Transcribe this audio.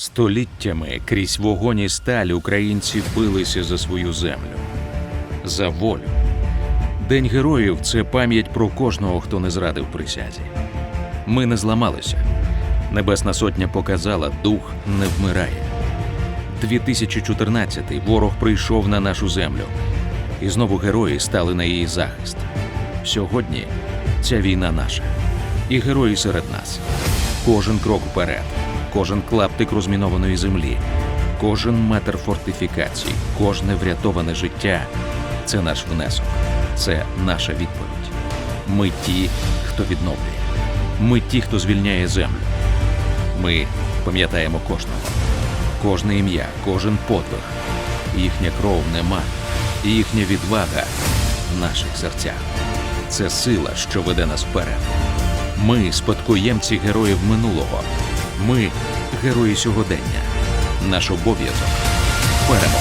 Століттями крізь вогонь і сталь українці билися за свою землю, за волю. День героїв це пам'ять про кожного, хто не зрадив присязі. Ми не зламалися. Небесна сотня показала, дух не вмирає. 2014-й ворог прийшов на нашу землю, і знову герої стали на її захист. Сьогодні ця війна наша, і герої серед нас. Кожен крок вперед, кожен клаптик розмінованої землі, кожен метр фортифікацій, кожне врятоване життя це наш внесок, це наша відповідь. Ми ті, хто відновлює. Ми ті, хто звільняє землю. Ми пам'ятаємо кожного, кожне ім'я, кожен подвиг. Їхня кров нема, їхня відвага в наших серцях. Це сила, що веде нас вперед. Ми спадкоємці героїв минулого. Ми герої сьогодення. Наш обов'язок перемога.